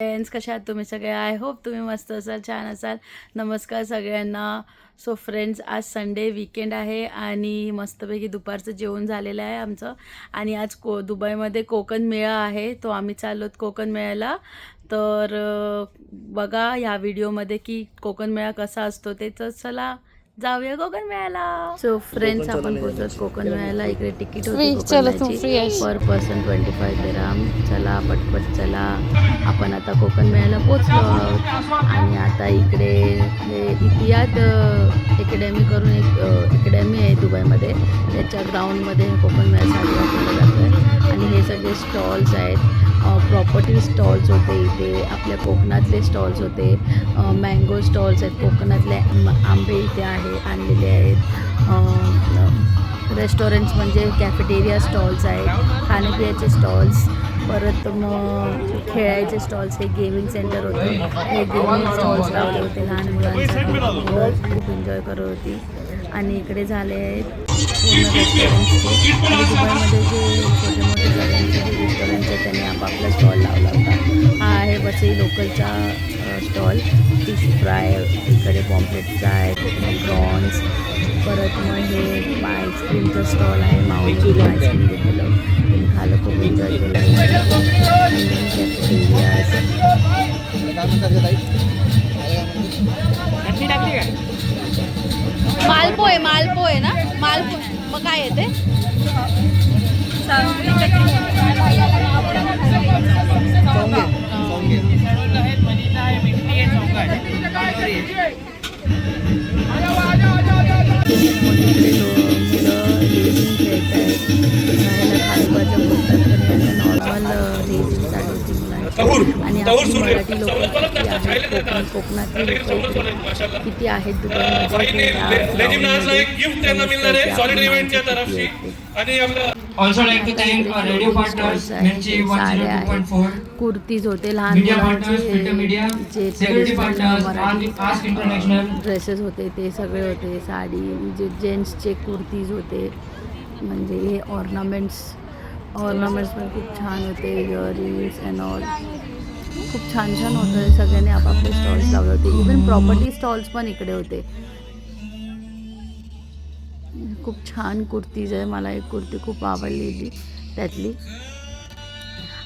Friends कशा आहात तुम्ही सगळे? आय होप तुम्ही मस्त असाल छान असाल. नमस्कार सगळ्यांना. सो फ्रेंड्स आज संडे विकेंड आहे आणि मस्तपैकी दुपारचं जेवण झालेलं आहे आमचं. आणि आज को दुबईमध्ये कोकण मेळा आहे. तो आम्ही चाललो कोकण मेळ्याला. तर बघा ह्या व्हिडिओमध्ये की कोकण मेळा कसा असतो ते. तर चला जाऊया कोकण मेळ्याला. सो फ्रेंड्स आपण पोहोचत कोकण मेळ्याला. इकडे तिकीट होती. Per person twenty five gram चला पटपट चला. आपण आता कोकण मेळ्याला पोचलो आहोत. आणि आता इकडे हे इतिहाद अकॅडमी करून एक अकॅडमी आहे दुबईमध्ये. त्याच्या ग्राउंडमध्ये कोकण मेळा साजरा केला जातो आहे आणि हे सगळे स्टॉल्स आहेत. प्रॉपर्टी स्टॉल्स होते इथे आपल्या कोकणातले स्टॉल्स होते. मँगो स्टॉल्स आहेत कोकणातले आंब- आंबे इथे आहे आणलेले आहेत. रेस्टॉरंट्स म्हणजे कॅफेटेरिया स्टॉल्स आहेत खाण्यापिण्याचे स्टॉल्स परत मग खेळायचे स्टॉल्स हे गेमिंग सेंटर होते. हे गेमिंग स्टॉल्स लावले होते लहान मुलांसाठी. खूप एन्जॉय करत होती. आणि इकडे झाले आहेत पूर्ण रेस्टॉरंट्सचे आणि दुबईमध्ये जे त्यांनी आपापला स्टॉल लावला होता. हा आहे वसई लोकलचा स्टॉल फिश फ्राय इकडे पॉम्प्लेट फ्राय प्रॉन्स परत मग हे आईस्क्रीमचं स्टॉल आहे माऊली आईस्क्रीम घेतलेलं ते खालं खूप एन्जॉय केलं. मालपो आहे मालपो आहे ना? मालपो मग काय येते आणि आपली मराठी लोक कोकणातली लोक किती आहेत आहेत. आणि साड्या 102.4, आहेत कुर्तीज होते लहान Media, जे. ड्रेसेस होते ते सगळे होते साडी म्हणजे जेंट्सचे कुर्तीज होते म्हणजे हे ऑर्नामेंट्स ऑर्नामेंट्स पण खूप छान होते इयरिंग्स अँड ऑल खूप छान छान होतं सगळ्यांनी आपापले स्टॉल्स लावले होते इवन प्रॉपर्टी स्टॉल्स पण इकडे होते खूप छान कुर्तीज आहे मला एक कुर्ती खूप आवडलेली त्यातली.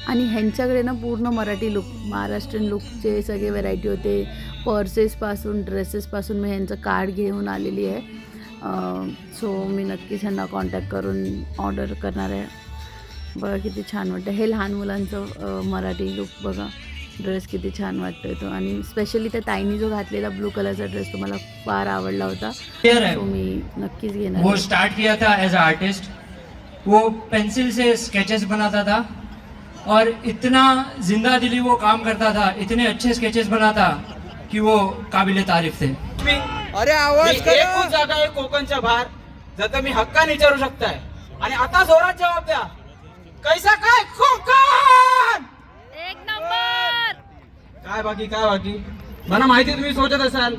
आणि ह्यांच्याकडे ना पूर्ण मराठी लुक महाराष्ट्रीयन लुकचे सगळे व्हरायटी होते. पर्सेसपासून ड्रेसेसपासून मी ह्यांचं कार्ड घेऊन आलेली आहे. सो मी नक्कीच ह्यांना कॉन्टॅक्ट करून ऑर्डर करणार आहे. बघा किती छान वाटतं. हे लहान मुलांचं मराठी लुक बघा. ड्रेस किती छान वाटतोय तो. आणि स्पेशली त्या ताईनी जो घातलेला ब्लू कलरचा ड्रेस तो मला फार आवडला होता तो मी नक्कीच घेणार वो. स्टार्ट किया था एज आर्टिस्ट वो पेंसिल से स्केचेस बनाता था और इतना जिंदा दिली वो काम करता था इतने अच्छे स्केचेस बनाता कि वो काबिल तारीफ थे। अरे आवाज एकूच जागा आहे कोकणच्या बाहेर. जर मी हक्काने विचारू शकताय. आणि आता जोरात जबाब द्या. कैसा काय? कोकण काय बाकी काय बाकी? मला माहिती तुम्ही सोचत असाल.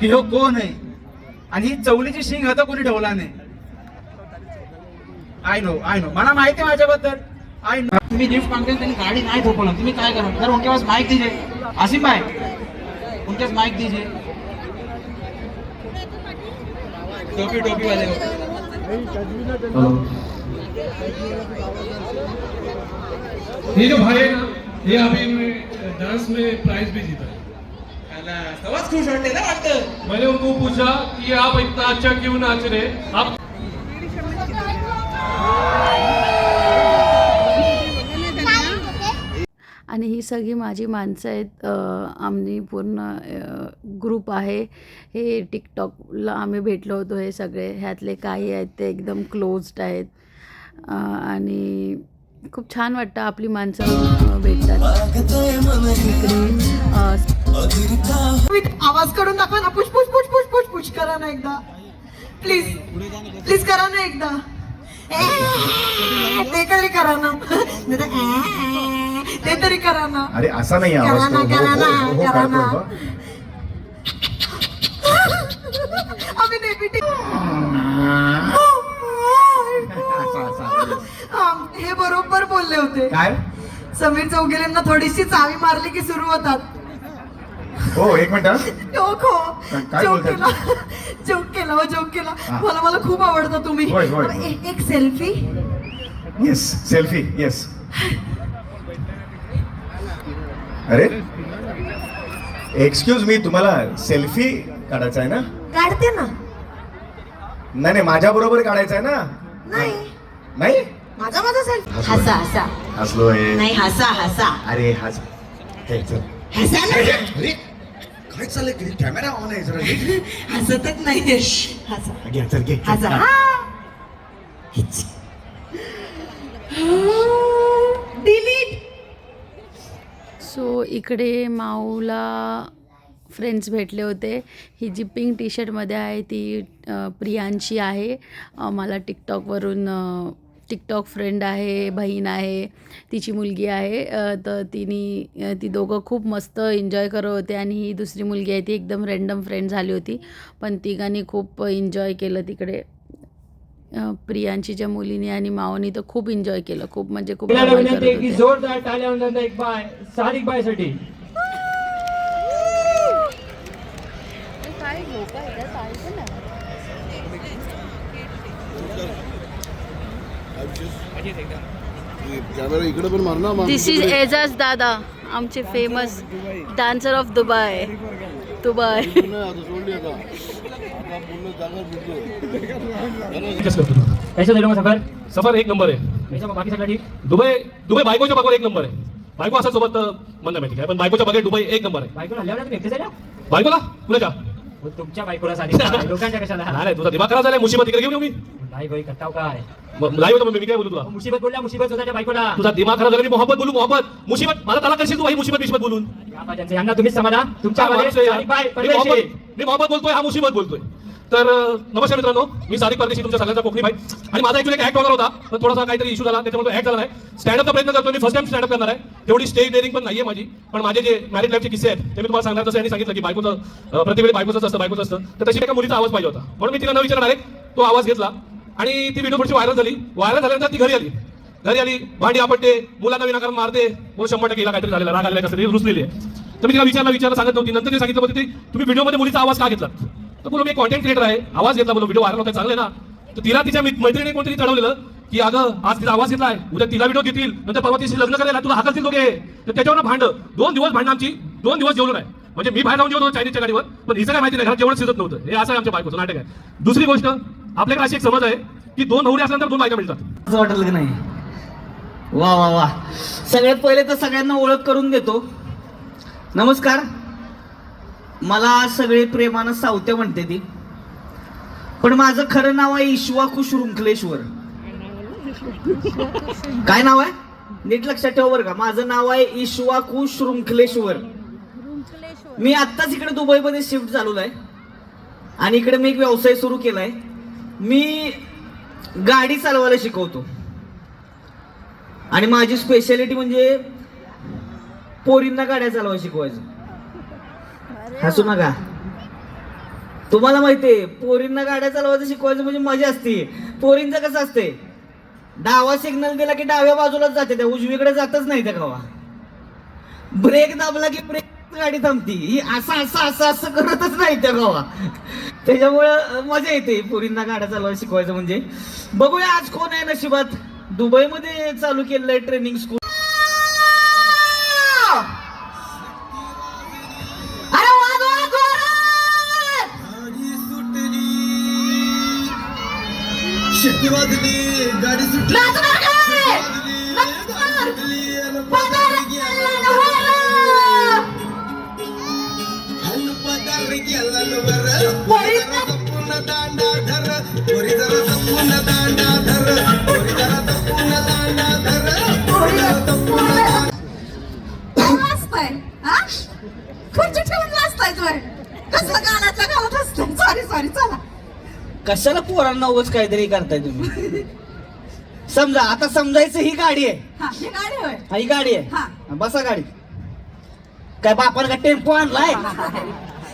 की हो कोण आहे? आणि ही चवलीची शिंग आता कोणी ठेवला नाही. आय नो आय नो मला माहिती आहे माझ्याबद्दल. आय नो तुम्ही लिफ्ट मागते त्यांनी गाडी नाही ठोकवलं तुम्ही काय करा? सर उनके पास माईक दीजिए. आसिम भाई उनके पास माइक दीजिए. टोपी टोपी वाले. ये जो भाई है ना ये अभी डांस में प्राइज भी जीता सवाच खुश वाटते ना वाटतं मैंने उनको पूछा कि आप इतना अच्छा क्यों नाच रहे आप आणि ही सगळी माझी माणसं आहेत. आम्ही पूर्ण ग्रुप आहे. हे टिकटॉकला आम्ही भेटलो होतो हे सगळे. ह्यातले काही आहेत ते एकदम क्लोज्ड आहेत. आणि खूप छान वाटतं आपली माणसं भेटतात. आवाज काढून दाखवा ना. Push push push push push push. करा ना एकदा. प्लीज प्लीज करा ना एकदा. ते तरी करा ना. ते तरी करा ना. अरे असा नाही करा आवाज ना. हो, करा हो, ना, हो, हो, करा काढतोय ना. आम्ही डेप्युटी असा, असा. हे बरोबर बोलले होते. काय? समीर चौगेलेंना थोडीशी चावी मारली की सुरू होतात. हो एक मिनिट हा. जोक हो. काय जोक बोलताय? केला. जोक केला हो जोक केला. हा. मला मला खूप आवडतं तुम्ही. होय, होय. एक- एक सेल्फी येस सेल्फी येस अरे एक्सक्यूज मी तुम्हाला सेल्फी काढायचा आहे ना? काढते ना. नाही नाही माझ्या बरोबर काढायचा आहे ना? नाही. नाही? माझा माझा सेल्फी हसा हसा. हसलोय. नाही हसा हसा. अरे हस. हे, चल. हसा ना. अरे काय चाललंय कॅमेरा ऑन आहे जरा. घे. हसतच नाही. हसा. घे, चल घे. हसा. हा. डिलीट. सो इकडे माऊला फ्रेंड्स भेटले होते. ही जी पिंक टी शर्टमध्ये आहे ती अ, प्रियांची आहे. अ, मला टिकटॉकवरून अ, टिकटॉक फ्रेंड आहे बहीण आहे तिची मुलगी आहे तर तिने ती दोघं खूप मस्त एन्जॉय करत होते आणि ही दुसरी मुलगी आहे ती एकदम रँडम फ्रेंड झाली होती. पण तिघांनी खूप एन्जॉय केलं तिकडे. प्रियांशीच्या मुलीने आणि मावनी तर खूप एन्जॉय केलं खूप म्हणजे खूप. जोरदार कॅमेरा इकडे पण मार ना दिस इज एजाज दादा आमचे famous dancer of Dubai Dubai नाही, आता सोडली आता. आता पूर्ण जागा बुडलो कसं करतो कैसा झालं मग सफर सफर एक नंबर आहे. बाकी सगळं ठीक दुबई दुबई बायकोच्या एक नंबर आहे. बायको असं सोबत तर म्हणणं माहिती काय पण बायकोच्या बघे दुबई एक नंबर आहे. बायकोला हल्ल्यावर तुम्ही बायकोला? कुणाच्या मग तुमच्या बायकोला साधी लोकांच्या कशाला? नाही नाही, तुझा दिमाग खराब झालाय. मुसीबत इकडे घेऊन मी. नाही बाई करताव काय? होतो मी काय बोलू तुला? मुसीबत बोलल्या मुसीबत स्वतःच्या बायकोला. तुझा दिमाग खराब झाला मी मोहब्बत बोलू मोहब्बत. मुसीबत मला त्याला करशील तू भाई मुसीबत बिशीबत बोलून. यांना तुम्हीच समाधान. तुमच्या मी मोहब्बत बोलतोय हा मुसीबत बोलतोय. तर नमस्कार मित्रांनो. मी सारिक परदेशी तुमच्या सगळ्यांचा कोकणी भाई. आणि माझा ऍक्च्युली ऍक्ट होणार होता पण थोडासा काहीतरी इशू झाला त्याच्यामुळे ऍक्ट झाला नाही. स्टँडअपचा प्रयत्न करतो मी फर्स्ट टाइम स्टँडअप करणार आहे. तेवढी स्टेज डेअरिंग पण नाहीये माझी पण माझे जे मॅरिड लाईफचे किस्से आहेत ते मी तुम्हाला सांगणार तसं यांनी सांगितलं की बायकोचं अं, प्रत्येक असतं बायकोचं असतं. तर तशी एका मुलीचा आवाज पाहिजे होता. म्हणून मी तिला न विचारणार आहे तो आवाज घेतला. आणि ती व्हिडिओ पुढची व्हायरल झाली. व्हायरल झाल्यानंतर ती घरी आली. घरी आली भांडी आपटते मुलांना विनाकारण मारते. बोल शंभर टक्के काहीतरी झालेला राग आलेला कसं रुसलेली आहे. तर मी तिला विचारला विचारला सांगत नव्हती. नंतर ते सांगितलं होतं तुम्ही व्हिडिओमध्ये मुलीचा आवाज का घेतला तर बोलो मी कॉन्टेंट क्रिएटर आहे. आवाज घेतला बोलो व्हिडिओ व्हायरल होता चांगले ना? तर तिला तिच्या मित- मैत्रिणी कोणतरी चढवलेलं की अगं आज तिचा आवाज घेतलाय. उद्या तिला व्हिडिओ घेतील. नंतर परवा तिशी लग्न करायला तुला हाकलतील दोघे. तर त्याच्यावर भांड. दोन दिवस भांडण आमची. दोन दिवस जेवलो नाही. म्हणजे मी बाहेर जाऊन जेवतो चायनीजच्या गाडीवर. पण हिचं काय माहिती नाही जेवण शिजत नव्हतं. हे असं आमच्या बायकोचं नाटक आहे. दुसरी गोष्ट आपल्याकडे अशी एक समज आहे की दोन नवरी असल्यानंतर दोन बायका मिळतात. असं वाटलं की नाही? वा वा वा. सगळ्यात पहिले तर सगळ्यांना ओळख करून देतो. नमस्कार. मला सगळे प्रेमानं सावत्या म्हणते ती. पण माझं खरं नाव आहे ईश्वाकू शृंखलेश्वर काय नाव आहे? नीट लक्षात ठेव बरं का. माझं नाव आहे ईश्वाकू शृंखलेश्वर मी आत्ताच इकडे दुबईमध्ये शिफ्ट झालेलो आहे आणि इकडे मी एक व्यवसाय सुरू केलाय. मी गाडी चालवायला शिकवतो. आणि माझी स्पेशालिटी म्हणजे पोरींना गाड्या चालवायला शिकवायचं. हसू नका. तुम्हाला माहितीये पोरींना गाड्या चालवायचं शिकवायचं म्हणजे मजा असते. पोरींचं कसं असते डावा सिग्नल दिला की डाव्या बाजूलाच जाते त्या उजवीकडे जातच नाही त्या गावा ब्रेक दाबला की ब्रेक गाडी थांबती. ही असं असं असं असं करतच नाही त्या गावा त्याच्यामुळं मजा येते पोरींना गाड्या चालवायला शिकवायचं म्हणजे. बघूया आज कोण आहे नशिबात. दुबईमध्ये चालू केलेलं आहे ट्रेनिंग स्कूल कशाला पोरांना उगाच काहीतरी करताय तुम्ही? समजा आता समजायचं ही गाडी आहे. हा ही गाडी होय. हा, ही गाडी हा. आहे बसा गाडी. काय बापाला का टेम्पो आणलाय?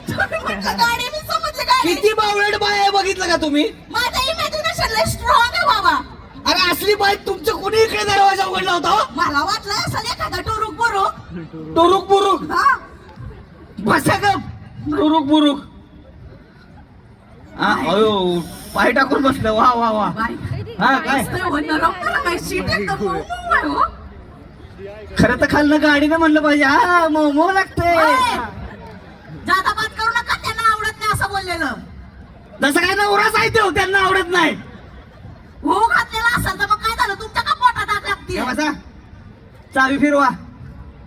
तुम्ही म्हटलं गाडी मी समजलं गाडी किती बावळट बाय आहे बघितलं का तुम्ही? माझं इमॅजिनेशन लय स्ट्रॉंग आहे बाबा. अरे असली बाईक तुमचं कोणी इकडे दरवाजा उघडला होता हो? मला वाटलं असेल एखादा टोरुक बुरुक टुरुक बुरुक हा. बसा ग टुरुक बुरुक हा अयो पाय टाकून बसलं. वा वा वा. बाई हा काय? हो. खरं तर खाल्लं गाडीनं म्हणलं पाहिजे. हा मोमो लागते जादा बात करू नका त्यांना आवडत नाही असं बोललेलं. जसं काय नवराच आहे तो त्यांना आवडत नाही. हो घातलेला असेल तर मग काय झालं? तुमच्या का पोटात आग लागते हे चावी फिरवा.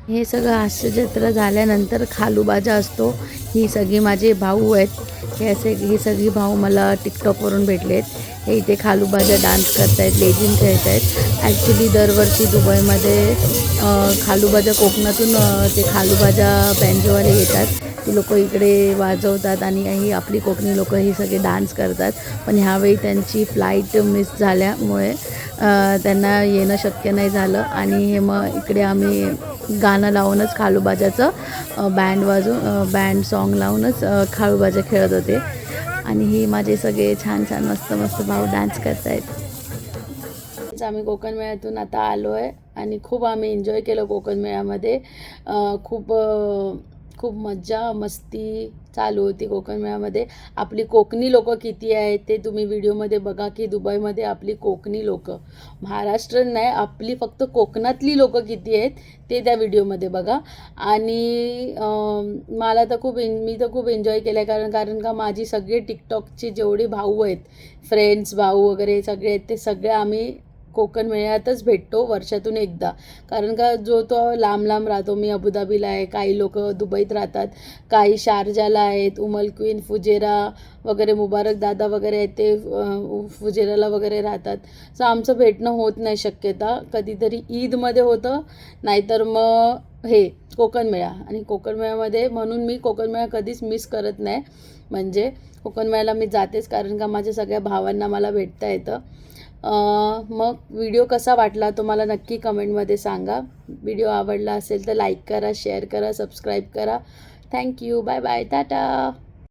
हे सगळं हास्यजत्रा झाल्यानंतर खालूबाजा असतो. ही सगळी माझे भाऊ आहेत. हे असे ही सगळी भाऊ मला टिकटॉकवरून भेटले आहेत हे इथे खालूबाजा डान्स करतायत लेझिम खेळत आहेत ॲक्च्युली दरवर्षी दुबईमध्ये खालूबाजा कोकणातून ते खालूबाजा बँजोवाले येतात. ती लोक इकडे वाजवतात आणि ही आपली कोकणी लोक ही सगळे डान्स करतात. पण ह्यावेळी त्यांची फ्लाईट मिस झाल्यामुळे त्यांना येणं शक्य नाही झालं. आणि हे मग इकडे आम्ही गाणं लावूनच खालूबाजाचं बँड वाजून बँड सॉन्ग लावूनच खाळूबाजा खेळत होते. आणि ही माझे सगळे छान छान मस्त मस्त भाऊ डान्स करत आहेत आम्ही कोकण मेळ्यातून आता आलो आहे आणि खूप आम्ही एन्जॉय केलं कोकण मेळ्यामध्ये. खूप खूप मज्जा मस्ती चालू होती कोकण मेळ्यामध्ये. आपली कोकणी लोक किती आहेत ते तुम्ही व्हिडिओमध्ये बघा की दुबईमध्ये आपली कोकणी लोक. महाराष्ट्र नाही आपली फक्त कोकणातली लोक किती आहेत ते त्या व्हिडिओमध्ये बघा. आणि मला तर खूप एन मी तर खूप एन्जॉय केलं आहे कारण कारण का माझी सगळे टिकटॉकचे जेवढे भाऊ आहेत फ्रेंड्स भाऊ वगैरे सगळे आहेत ते सगळे आम्ही कोकण मेळ्यातच भेटतो वर्षातून एकदा. कारण का जो तो लांब लांब राहतो मी अबुधाबीला आहे काही लोक दुबईत राहतात काही शारजाला आहेत उमल क्वीन फुजेरा वगैरे मुबारक दादा वगैरे आहेत ते फुजेराला वगैरे राहतात. सो आमचं भेटणं होत नाही शक्यता. कधीतरी ईदमध्ये होतं नाहीतर मग हे कोकण मेळा. आणि कोकण मेळ्यामध्ये म्हणून मी कोकण मेळा कधीच मिस करत नाही. म्हणजे कोकण मेळ्याला मी जातेच कारण का माझ्या सगळ्या भावांना मला भेटता येतं. मग व्हिडिओ कसा वाटला तो मला नक्की कमेंटमध्ये सांगा. व्हिडिओ आवडला असेल तर लाईक करा शेअर करा सबस्क्राईब करा. Thank you bye bye. Tata.